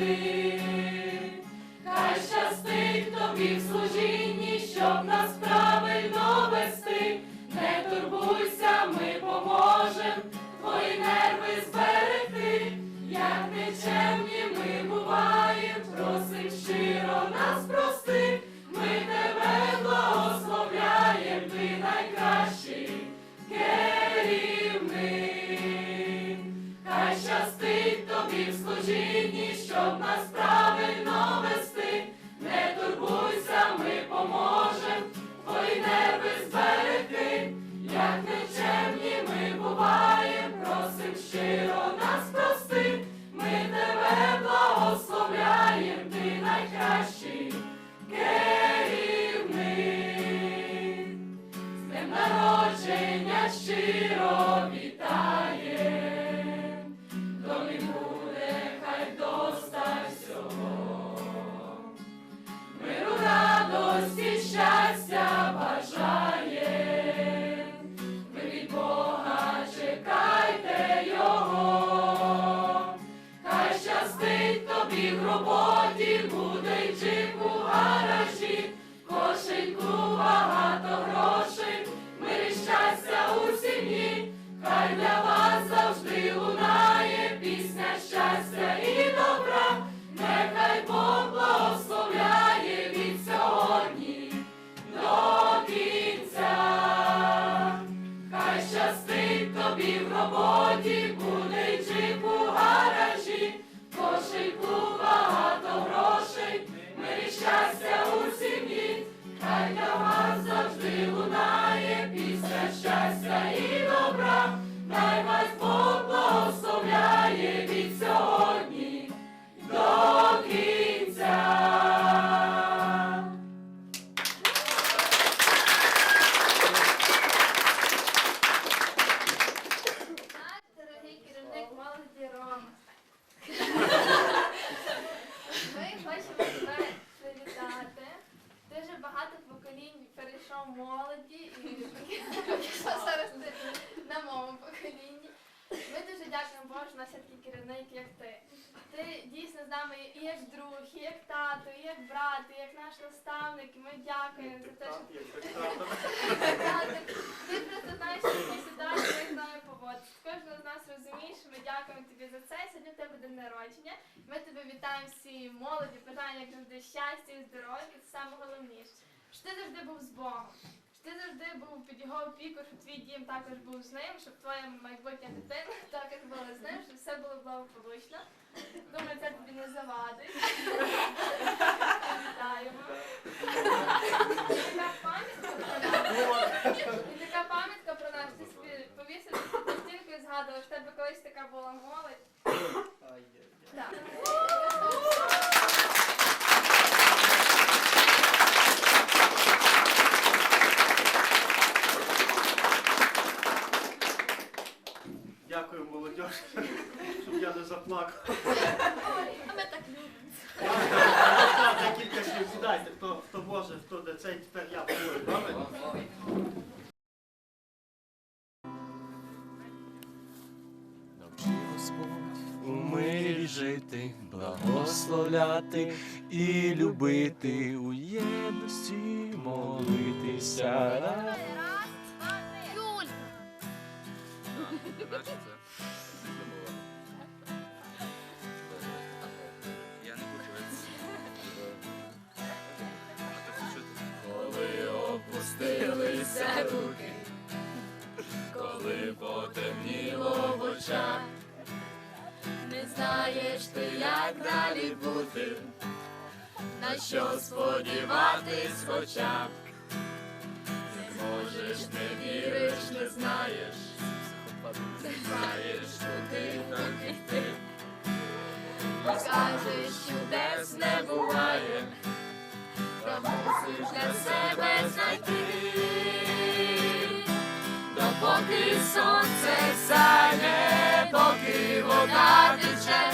be. І що зараз ти на моєму поколінні. Ми дуже дякуємо Боже, що у нас є такий керівник, як ти. Ти дійсно з нами і як друг, і як тато, і як брат, і як наш наставник. І ми дякуємо за те, що Ти просто знаєш всі ситуації, як з нами поводитися. Кожного з нас розумієш, ми дякуємо тобі за це. Сьогодні в тебе день народження. Ми тебе вітаємо всі молоді, питання, як завжди, щастя і здоров'я, це саме головніше. Що ти завжди був з Богом. Ти завжди був під його опіку, щоб твій дім також був з ним, щоб твоя майбутня дитина також була з ним, щоб все було благополучно. Думаю, це тобі не завадить. Вітаємо. Така пам'ятка. І така пам'ятка про нас, ти собі повісив на стінку і згадував, що в тебе колись така була молодь. Так. Дякую, молодь, заплакав. А ми так любимо. Декілька слів сідайте, хто, хто може, хто де цей, тепер я добре? Господь у мирі жити, благословляти і любити, у єдності молитися. Юль! Руки, коли потемніло в очах, не знаєш ти, як далі бути, на що сподіватись хоча б. Не можеш, не віриш, не знаєш, не знаєш, куди нам йти. Скажеш, чудес не буває, та мусиш для себе знайти, допоки сонце сяє, поки вода тече.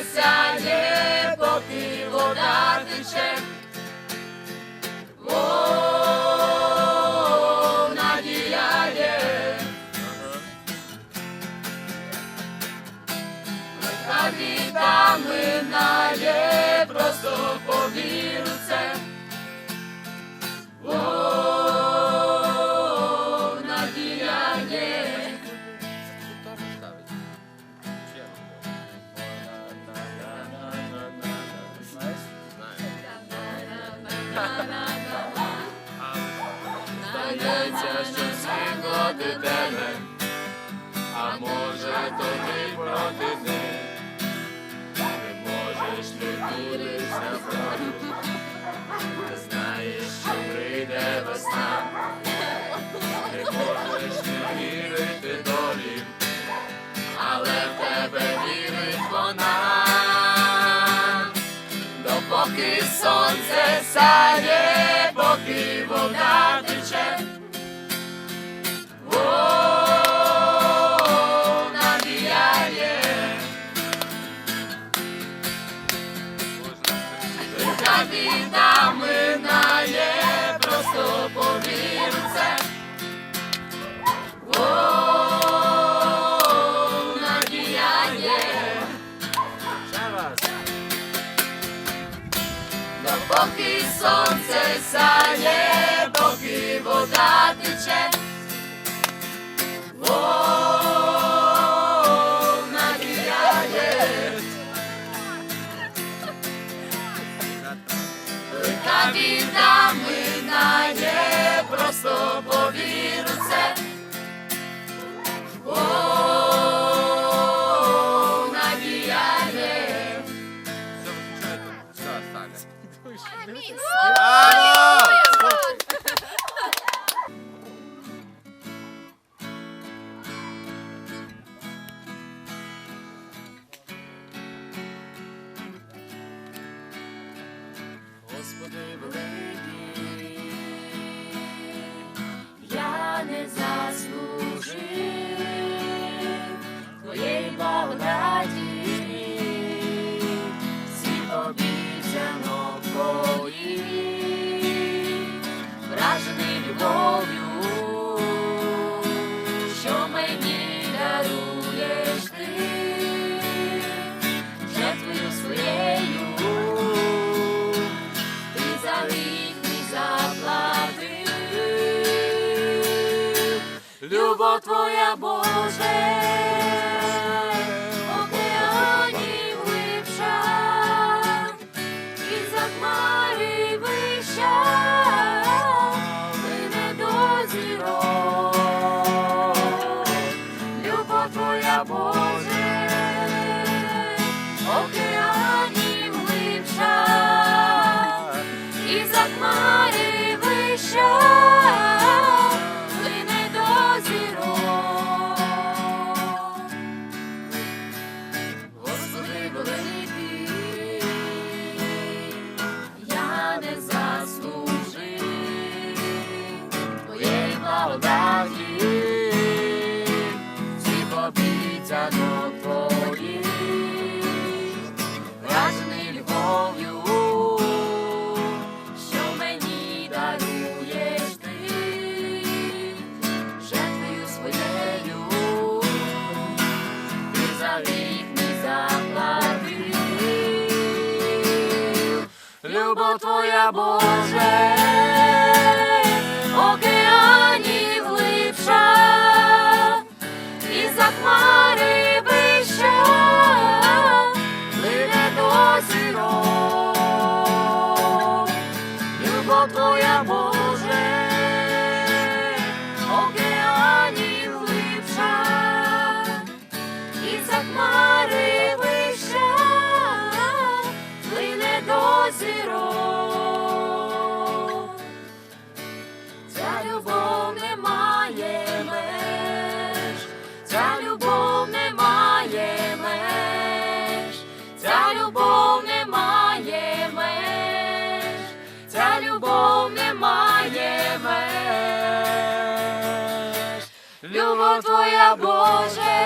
Сонце сяє, поки вода тече. стає, поки вода тече. Vida. bogaty dzień. любов Твоя Боже. all about you, всіх обіцянок твоїх, вражений любов'ю, що мені даруєш ти, своєю, за рік не любов твоя Боже. Okay душа і захмари. Твоя Боже.